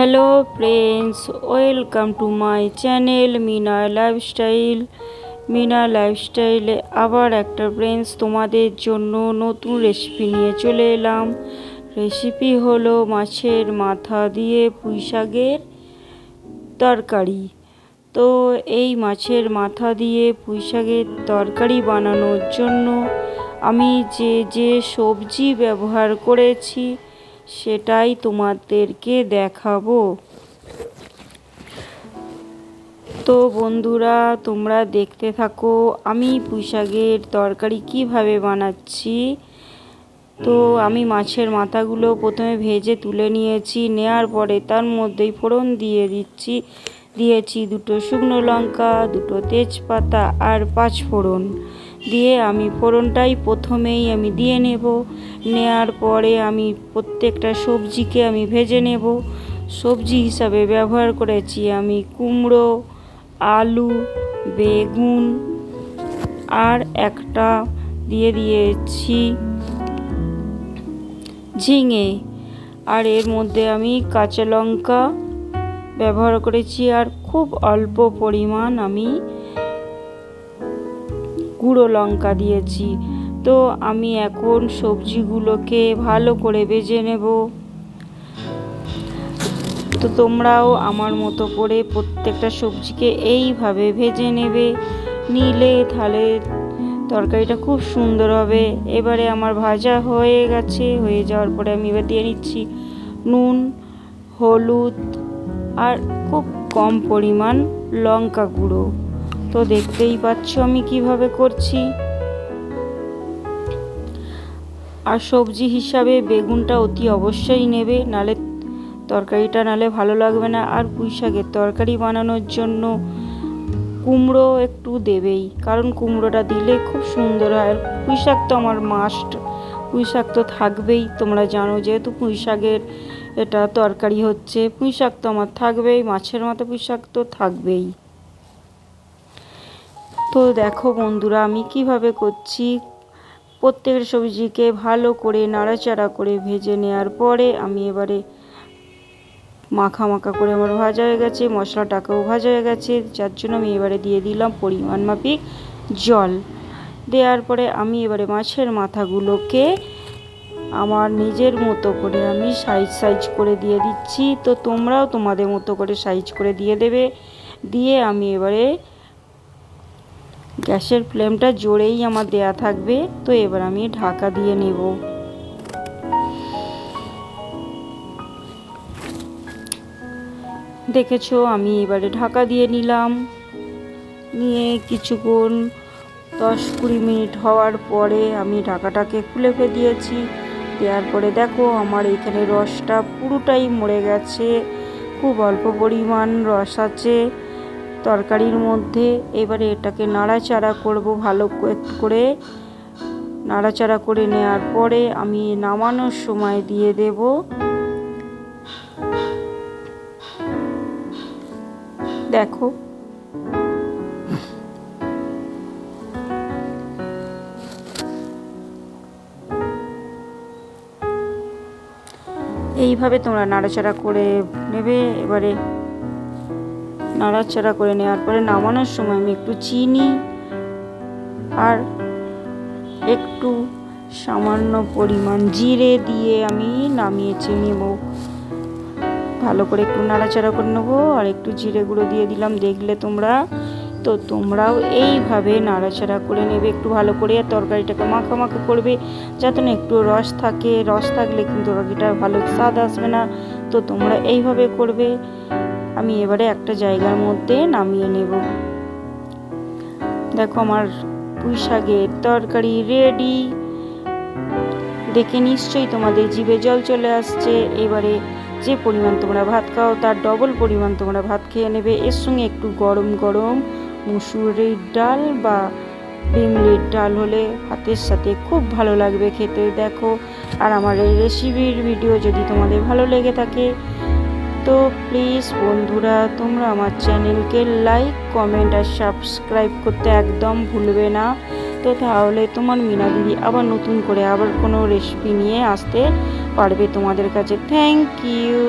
Hello friends welcome to my channel Mina lifestyle Mina লাইফস্টাইলে আবার একটা ফ্রেন্ডস তোমাদের জন্য নতুন রেসিপি নিয়ে চলে এলাম। রেসিপি হলো মাছের মাথা দিয়ে পুঁই শাকের তরকারি। তো এই মাছের মাথা দিয়ে পুঁই শাকের তরকারি বানানোর জন্য আমি যে যে সবজি ব্যবহার করেছি সেটাই তোমাদেরকে দেখাবো। তো বন্ধুরা, তোমরা দেখতে থাকো, আমি পুঁই শাকের তরকারি কীভাবে বানাচ্ছি। তো আমি মাছের মাথাগুলো প্রথমে ভেজে তুলে নিয়েছি, নেয়ার পরে তার মধ্যেই ফোড়ন দিয়ে দিচ্ছি। দিয়েছি দুটো শুকনো লঙ্কা, দুটো তেজপাতা আর পাঁচ ফোড়ন। দিয়ে আমি ফোড়নটাই প্রথমেই আমি দিয়ে নেব। নেয়ার পরে আমি প্রত্যেকটা সবজিকে আমি ভেজে নেব। সবজি হিসাবে ব্যবহার করেছি আমি কুমড়ো, আলু, বেগুন আর একটা দিয়ে দিয়েছি ঝিঙে। আর এর মধ্যে আমি কাঁচা লঙ্কা ব্যবহার করেছি আর খুব অল্প পরিমাণ আমি গুঁড়ো লঙ্কা দিয়েছি। তো আমি এখন সবজিগুলোকে ভালো করে ভেজে নেব। তো তোমরাও আমার মতো করে প্রত্যেকটা সবজিকে এইভাবে ভেজে নেবে। নিলে তাহলে তরকারিটা খুব সুন্দর হবে। এবারে আমার ভাজা হয়ে গেছে। হয়ে যাওয়ার পরে আমি এবার দিয়ে নিচ্ছি নুন, হলুদ আর খুব কম পরিমাণ লঙ্কা গুঁড়ো। তো দেখতেই পাচ্ছ আমি কীভাবে করছি। আর সবজি হিসাবে বেগুনটা অতি অবশ্যই নেবে, নালে তরকারিটা নালে ভালো লাগবে না। আর পুঁই শাকের তরকারি বানানোর জন্য কুমড়ো একটু দেবেই, কারণ কুমড়োটা দিলে খুব সুন্দর হয়। আর পুঁই শাক তো আমার মাস্ট পুঁই শাক তো থাকবেই, তোমরা জানো যেহেতু পুঁই শাকের এটা তরকারি হচ্ছে, পুঁই শাক তো আমার থাকবেই, মাছের মতো পুঁই শাক তো থাকবেই। তো দেখো বন্ধুরা, আমি কীভাবে করছি? প্রত্যেকের সবজিকে ভালো করে নাড়াচাড়া করে ভেজে নেওয়ার পরে আমি এবারে মাখা মাখা করে আমার ভাজা হয়ে গেছে, মশলাটাকেও ভাজা হয়ে গেছে, যার জন্য আমি এবারে দিয়ে দিলাম পরিমাণ মাফিক জল। দেওয়ার পরে আমি এবারে মাছের মাথাগুলোকে আমার নিজের মতো করে আমি সাইজ সাইজ করে দিয়ে দিচ্ছি। তো তোমরাও তোমাদের মতো করে সাইজ করে দিয়ে দেবে। দিয়ে আমি এবারে গ্যাসের ফ্লেমটা জোরেই আমার দেয়া থাকবে। তো এবার আমি ঢাকা দিয়ে নেব। দেখেছ, আমি এবারে ঢাকা দিয়ে নিলাম। নিয়ে কিছুক্ষণ দশ কুড়ি মিনিট হওয়ার পরে আমি ঢাকাটাকে খুলে ফে দিয়েছি দেওয়ার পরে দেখো, আমার এখানে রসটা পুরোটাই মরে গেছে। খুব অল্প পরিমাণ রস আছে। তরকারির মধ্যে এবারে এটাকে নাড়াচাড়া করব ভালো করে নাড়াচাড়া করে নেওয়ার পরে আমি নামানোর সময় দিয়ে দেব। দেখো। এইভাবে তোমরা নাড়াচাড়া করে নেবে। এবারে নাড়াচাড়া করে নেওয়ার পরে নামানোর সময় আমি একটু চিনি আর একটু সামান্য পরিমাণ জিরে দিয়ে আমি নামিয়েছি নেব। ভালো করে একটু নাড়াচাড়া করে নেব আর একটু জিরে গুঁড়ো দিয়ে দিলাম। দেখলে তোমরা, তো তোমরাও এইভাবে নাড়াচাড়া করে নেবে। একটু ভালো করে আর তরকারিটাকে মাখা করবে যাতে না একটু রস থাকে। রস থাকলে কিন্তু তরকারিটা ভালো স্বাদ আসবে না। তো তোমরা এইভাবে করবে। আমি এবারে একটা জায়গার মধ্যে নামিয়ে নেব। দেখো আমার পুঁই শাকের তরকারি রেডি দেখে নিশ্চয়ই তোমাদের জিভে জল চলে আসছে। এবারে যে পরিমাণ তোমরা ভাত খাও তার ডবল পরিমাণ তোমরা ভাত খেয়ে নেবে। এর সঙ্গে একটু গরম গরম মুসুরির ডাল বা বিমলির ডাল হলে ভাতের সাথে খুব ভালো লাগবে খেতে। দেখো, আর আমার এই রেসিপির ভিডিও যদি তোমাদের ভালো লেগে থাকে তো প্লিজ বন্ধুরা, তোমরা আমার চ্যানেলকে লাইক, কমেন্ট আর সাবস্ক্রাইব করতে একদম ভুলবে না। তো তাহলে তোমার মিনা দিদি আবার নতুন করে আবার কোনো রেসিপি নিয়ে আসতে পারবে তোমাদের কাছে। Thank you